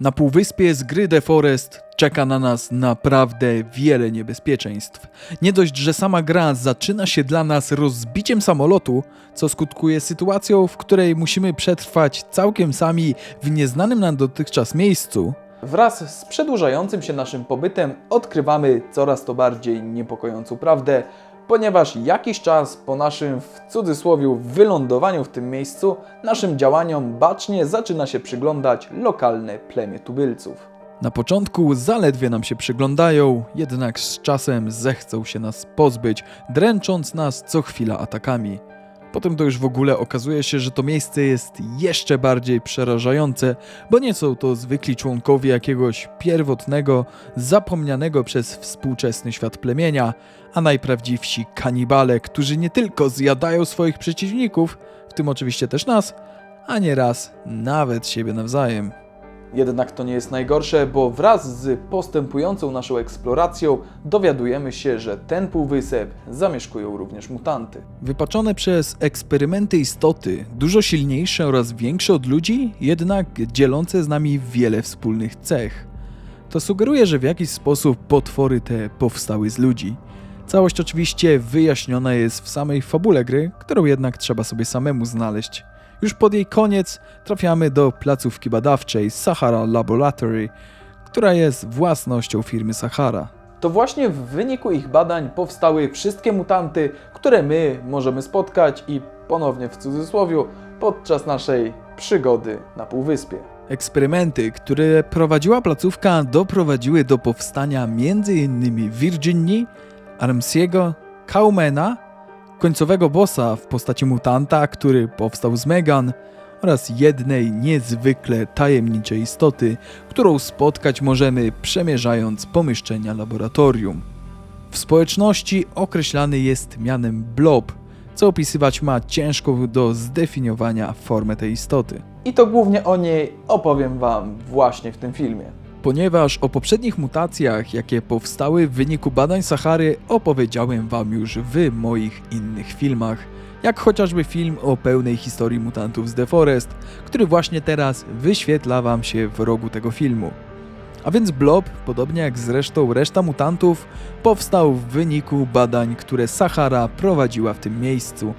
Na półwyspie z gry The Forest czeka na nas naprawdę wiele niebezpieczeństw. Nie dość, że sama gra zaczyna się dla nas rozbiciem samolotu, co skutkuje sytuacją, w której musimy przetrwać całkiem sami w nieznanym nam dotychczas miejscu. Wraz z przedłużającym się naszym pobytem odkrywamy coraz to bardziej niepokojącą prawdę, ponieważ jakiś czas po naszym w cudzysłowie wylądowaniu w tym miejscu, naszym działaniom bacznie zaczyna się przyglądać lokalne plemię tubylców. Na początku zaledwie nam się przyglądają, jednak z czasem zechcą się nas pozbyć, dręcząc nas co chwila atakami. Potem to już w ogóle okazuje się, że to miejsce jest jeszcze bardziej przerażające, bo nie są to zwykli członkowie jakiegoś pierwotnego, zapomnianego przez współczesny świat plemienia, a najprawdziwsi kanibale, którzy nie tylko zjadają swoich przeciwników, w tym oczywiście też nas, a nieraz nawet siebie nawzajem. Jednak to nie jest najgorsze, bo wraz z postępującą naszą eksploracją dowiadujemy się, że ten półwysep zamieszkują również mutanty. Wypaczone przez eksperymenty istoty, dużo silniejsze oraz większe od ludzi, jednak dzielące z nami wiele wspólnych cech. To sugeruje, że w jakiś sposób potwory te powstały z ludzi. Całość oczywiście wyjaśniona jest w samej fabule gry, którą jednak trzeba sobie samemu znaleźć. Już pod jej koniec trafiamy do placówki badawczej Sahara Laboratory, która jest własnością firmy Sahara. To właśnie w wyniku ich badań powstały wszystkie mutanty, które my możemy spotkać i ponownie w cudzysłowie podczas naszej przygody na Półwyspie. Eksperymenty, które prowadziła placówka, doprowadziły do powstania m.in. Virginii, Armsiego, Kaumena, końcowego bossa w postaci mutanta, który powstał z Megan oraz jednej niezwykle tajemniczej istoty, którą spotkać możemy przemierzając pomieszczenia laboratorium. W społeczności określany jest mianem blob, co opisywać ma ciężką do zdefiniowania formę tej istoty. I to głównie o niej opowiem Wam właśnie w tym filmie. Ponieważ o poprzednich mutacjach, jakie powstały w wyniku badań Sahary, opowiedziałem Wam już w moich innych filmach, jak chociażby film o pełnej historii mutantów z The Forest, który właśnie teraz wyświetla Wam się w rogu tego filmu. A więc Blob, podobnie jak zresztą reszta mutantów, powstał w wyniku badań, które Sahara prowadziła w tym miejscu.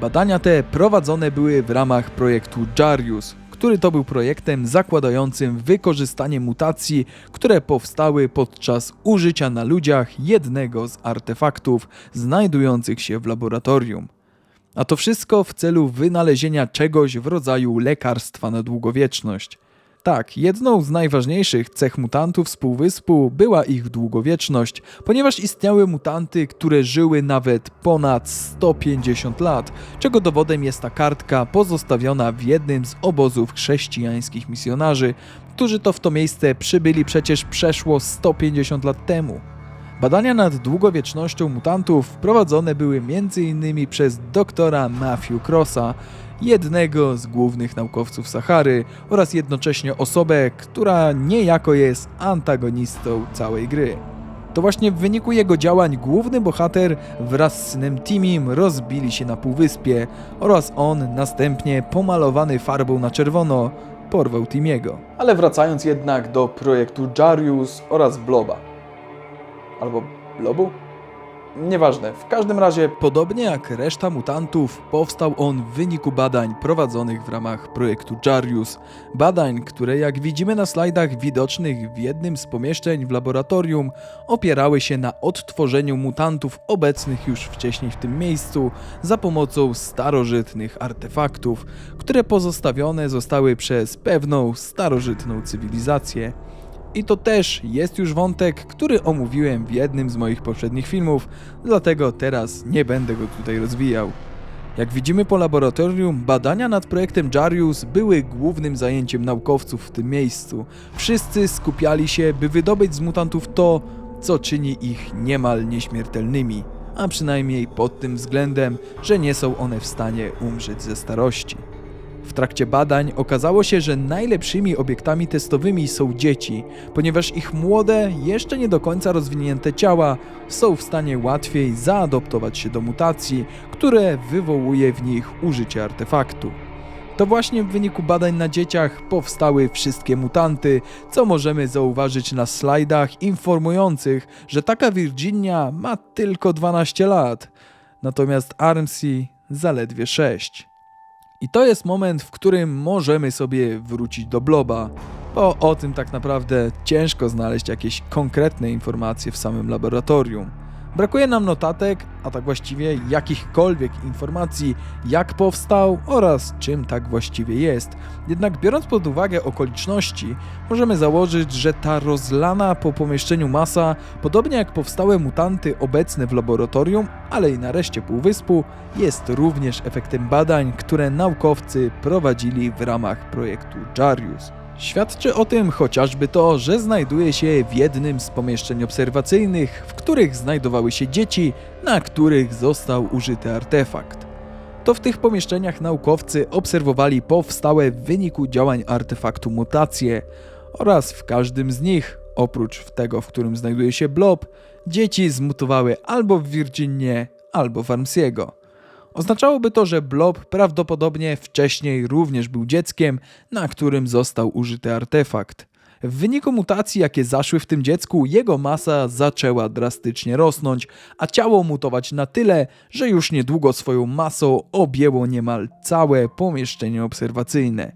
Badania te prowadzone były w ramach projektu Jarius, który to był projektem zakładającym wykorzystanie mutacji, które powstały podczas użycia na ludziach jednego z artefaktów znajdujących się w laboratorium. A to wszystko w celu wynalezienia czegoś w rodzaju lekarstwa na długowieczność. Tak, jedną z najważniejszych cech mutantów z Półwyspu była ich długowieczność, ponieważ istniały mutanty, które żyły nawet ponad 150 lat, czego dowodem jest ta kartka pozostawiona w jednym z obozów chrześcijańskich misjonarzy, którzy to w to miejsce przybyli przecież przeszło 150 lat temu. Badania nad długowiecznością mutantów prowadzone były m.in. przez doktora Matthew Crossa, jednego z głównych naukowców Sahary oraz jednocześnie osobę, która niejako jest antagonistą całej gry. To właśnie w wyniku jego działań główny bohater wraz z synem Timim rozbili się na półwyspie oraz on następnie pomalowany farbą na czerwono porwał Timiego. Ale wracając jednak do projektu Jarius oraz Bloba. Albo Blobu? Nieważne, w każdym razie, podobnie jak reszta mutantów, powstał on w wyniku badań prowadzonych w ramach projektu Jarius. Badań, które jak widzimy na slajdach widocznych w jednym z pomieszczeń w laboratorium, opierały się na odtworzeniu mutantów obecnych już wcześniej w tym miejscu za pomocą starożytnych artefaktów, które pozostawione zostały przez pewną starożytną cywilizację. I to też jest już wątek, który omówiłem w jednym z moich poprzednich filmów, dlatego teraz nie będę go tutaj rozwijał. Jak widzimy po laboratorium, badania nad projektem Jarius były głównym zajęciem naukowców w tym miejscu. Wszyscy skupiali się, by wydobyć z mutantów to, co czyni ich niemal nieśmiertelnymi, a przynajmniej pod tym względem, że nie są one w stanie umrzeć ze starości. W trakcie badań okazało się, że najlepszymi obiektami testowymi są dzieci, ponieważ ich młode, jeszcze nie do końca rozwinięte ciała są w stanie łatwiej zaadoptować się do mutacji, które wywołuje w nich użycie artefaktu. To właśnie w wyniku badań na dzieciach powstały wszystkie mutanty, co możemy zauważyć na slajdach informujących, że taka Virginia ma tylko 12 lat, natomiast Armsy zaledwie 6. I to jest moment, w którym możemy sobie wrócić do Bloba, bo o tym tak naprawdę ciężko znaleźć jakieś konkretne informacje w samym laboratorium. Brakuje nam notatek, a tak właściwie jakichkolwiek informacji, jak powstał oraz czym tak właściwie jest. Jednak biorąc pod uwagę okoliczności, możemy założyć, że ta rozlana po pomieszczeniu masa, podobnie jak powstałe mutanty obecne w laboratorium, ale i na reszcie półwyspu, jest również efektem badań, które naukowcy prowadzili w ramach projektu Jarius. Świadczy o tym chociażby to, że znajduje się w jednym z pomieszczeń obserwacyjnych, w których znajdowały się dzieci, na których został użyty artefakt. To w tych pomieszczeniach naukowcy obserwowali powstałe w wyniku działań artefaktu mutacje oraz w każdym z nich, oprócz tego, w którym znajduje się Blob, dzieci zmutowały albo w Virginie, albo w Armsiego. Oznaczałoby to, że Blob prawdopodobnie wcześniej również był dzieckiem, na którym został użyty artefakt. W wyniku mutacji, jakie zaszły w tym dziecku, jego masa zaczęła drastycznie rosnąć, a ciało mutować na tyle, że już niedługo swoją masą objęło niemal całe pomieszczenie obserwacyjne.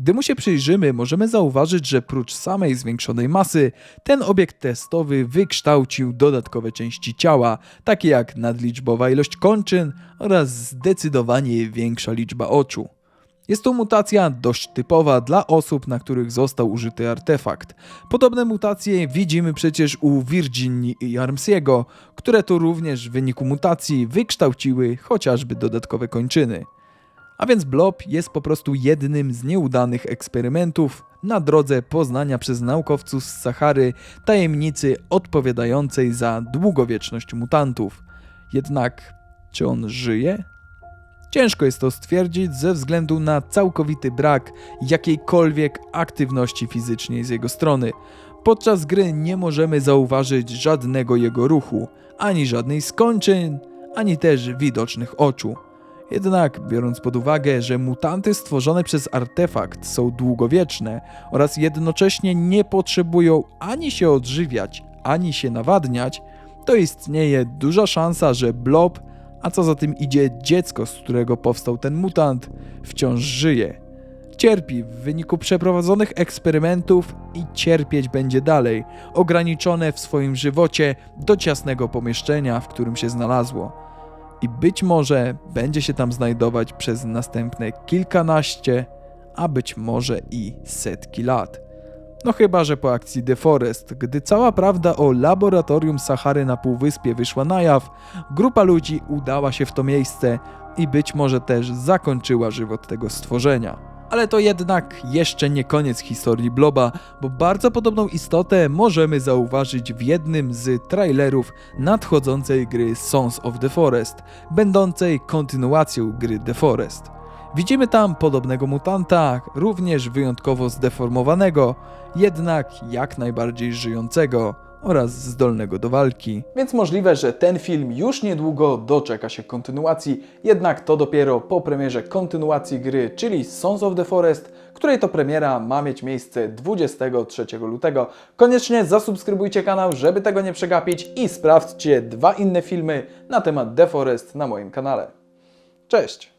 Gdy mu się przyjrzymy, możemy zauważyć, że prócz samej zwiększonej masy, ten obiekt testowy wykształcił dodatkowe części ciała, takie jak nadliczbowa ilość kończyn oraz zdecydowanie większa liczba oczu. Jest to mutacja dość typowa dla osób, na których został użyty artefakt. Podobne mutacje widzimy przecież u Virginii i Armsiego, które to również w wyniku mutacji wykształciły chociażby dodatkowe kończyny. A więc Blob jest po prostu jednym z nieudanych eksperymentów na drodze poznania przez naukowców z Sahary tajemnicy odpowiadającej za długowieczność mutantów. Jednak, czy on żyje? Ciężko jest to stwierdzić ze względu na całkowity brak jakiejkolwiek aktywności fizycznej z jego strony. Podczas gry nie możemy zauważyć żadnego jego ruchu, ani żadnej skończeń, ani też widocznych oczu. Jednak biorąc pod uwagę, że mutanty stworzone przez artefakt są długowieczne oraz jednocześnie nie potrzebują ani się odżywiać, ani się nawadniać, to istnieje duża szansa, że Blob, a co za tym idzie dziecko, z którego powstał ten mutant, wciąż żyje. Cierpi w wyniku przeprowadzonych eksperymentów i cierpieć będzie dalej, ograniczone w swoim żywocie do ciasnego pomieszczenia, w którym się znalazło i być może będzie się tam znajdować przez następne kilkanaście, a być może i setki lat. No chyba, że po akcji Deforest, gdy cała prawda o laboratorium Sahary na Półwyspie wyszła na jaw, grupa ludzi udała się w to miejsce i być może też zakończyła żywot tego stworzenia. Ale to jednak jeszcze nie koniec historii Bloba, bo bardzo podobną istotę możemy zauważyć w jednym z trailerów nadchodzącej gry Sons of the Forest, będącej kontynuacją gry The Forest. Widzimy tam podobnego mutanta, również wyjątkowo zdeformowanego, jednak jak najbardziej żyjącego oraz zdolnego do walki. Więc możliwe, że ten film już niedługo doczeka się kontynuacji, jednak to dopiero po premierze kontynuacji gry, czyli Sons of the Forest, której to premiera ma mieć miejsce 23 lutego. Koniecznie zasubskrybujcie kanał, żeby tego nie przegapić i sprawdźcie dwa inne filmy na temat The Forest na moim kanale. Cześć!